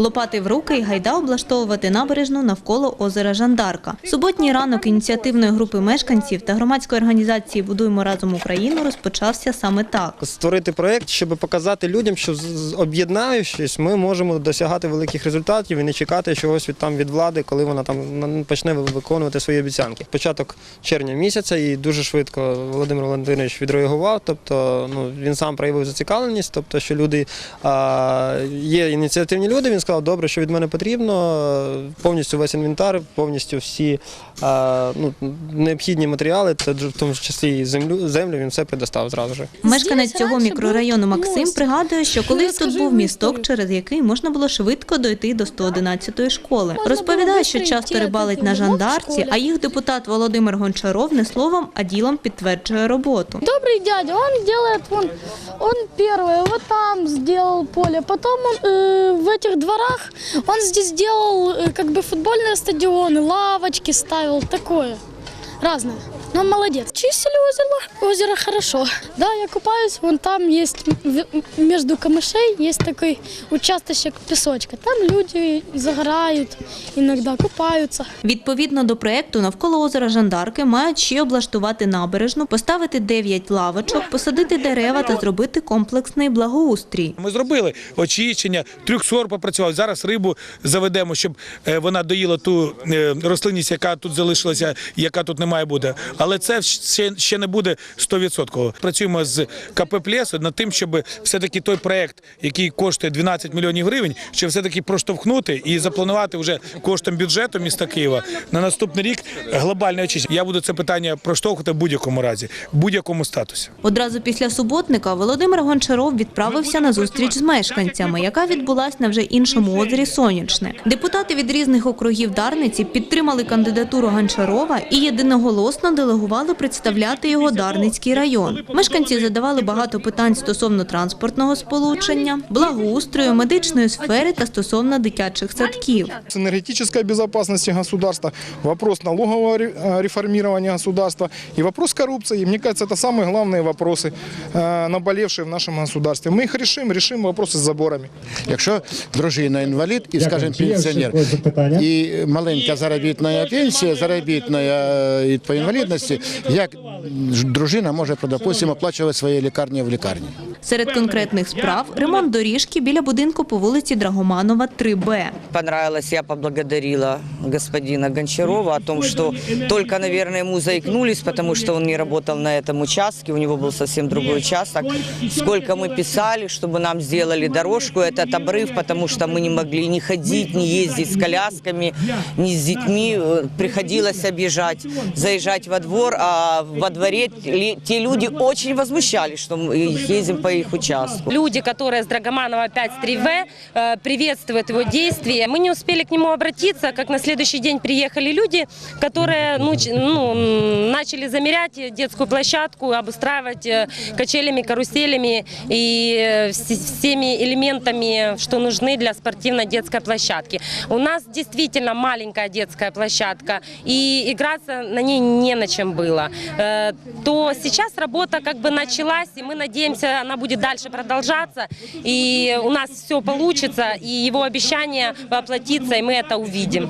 Лопати в руки і гайда облаштовувати набережну навколо озера Жандарка. Суботній ранок ініціативної групи мешканців та громадської організації Будуємо разом Україну розпочався саме так. створити проєкт, щоб показати людям, що об'єднаючись, ми можемо досягати великих результатів і не чекати чогось від там від влади, коли вона там почне виконувати свої обіцянки. Початок червня місяця, і дуже швидко Володимир Валентинович відреагував. Тобто, ну він сам проявив зацікавленість, тобто, що люди є ініціативні люди. Він сказав, добре, що від мене потрібно. Повністю весь інвентар, повністю всі а, ну, необхідні матеріали, це в тому числі і землю, землю він все предостав зразу ж. Мешканець Здесь цього раніше мікрорайону був Максим мост. пригадує, що колись тут Розкажи був йому місток, історію. через який можна було швидко дойти до 111-ї школи. Можна Розповідає, було що швидко часто йти, рибалить а на потім було в жандарці, школі. а їх депутат Володимир Гончаров не словом, а ділом підтверджує роботу. Добрый дядя, он делает, вон, он первый, вот там сделал поле, потом он э, в этих дворах, он здесь сделал э, как бы футбольные стадионы, лавочки ставил, такое, разное. Но он молодец. Чистили озеро, озеро хорошо. Да, я купаюсь, вон там есть, между камышей есть такой участочек песочка. Там люди загорают, иногда купаются. Відповідно до проекту, навколо озера Жандарки мають ще облаштувати набережну, поставити 9 лавочок, посадити дерева та зробити комплексний благоустрій. Ми зробили очищення, трюксор попрацював. Зараз рибу заведемо, щоб е, вона доїла ту е, рослинність, яка тут залишилася, яка тут не має бути. Але це ще, ще не буде 100%. Працюємо з КП «Плесо» над тим, щоб все-таки той проект, який коштує 12 мільйонів гривень, щоб все-таки проштовхнути і запланувати вже коштом бюджету міста Києва на наступний рік глобальне очищення. Я буду це питання проштовхувати в будь-якому разі, в будь-якому статусі. Одразу після суботника Володимир Гончаров відправився на зустріч з мешканцями, яка відбулась на вже іншому озері Сонячне. Депутати від різних округів Дарниці підтримали кандидатуру Гончарова і єдиноголосно делегували представляти його Дарницький район. Мешканці задавали багато питань стосовно транспортного сполучення, благоустрою, медичної сфери та стосовно дитячих садків. с энергетической безопасности государства, вопрос налогового ре- э, реформирования государства и вопрос коррупции. И мне кажется, это самые главные вопросы, э, наболевшие в нашем государстве. Мы их решим, решим вопросы с заборами. Якщо дружина інвалід і, скажімо, Чи є ще пенсіонер, якось запитання? і маленька заробітна пенсія, заробітна е, і по інвалідності, як ж- дружина може, допустимо, оплачувати свої лікарні в лікарні? Серед конкретних справ ремонт доріжки біля будинку по вулиці Драгоманова, 3Б. понравилось, я поблагодарила господина Гончарова о том, что только, наверное, ему заикнулись, потому что он не работал на этом участке, у него был совсем другой участок. Сколько мы писали, чтобы нам сделали дорожку, этот обрыв, потому что мы не могли ни ходить, ни ездить с колясками, ни с детьми, Э, приходилось объезжать, заезжать во двор, а во дворе ли- те люди очень возмущались, что мы ездим по их участку. Люди, которые с Драгоманова 5 3В, э, приветствуют его действия. Мы не успели к нему обратиться, как на следующий день приехали люди, которые ну, ну, начали замерять детскую площадку, обустраивать э, качелями, каруселями и э, вс- всеми элементами, что нужны для спортивной детской площадки. У нас действительно маленькая детская площадка, и играться на ней не на чем было. То сейчас работа как бы началась, и мы надеемся, она будет дальше продолжаться, и у нас все получится, и его обещание воплотится, и мы это увидим.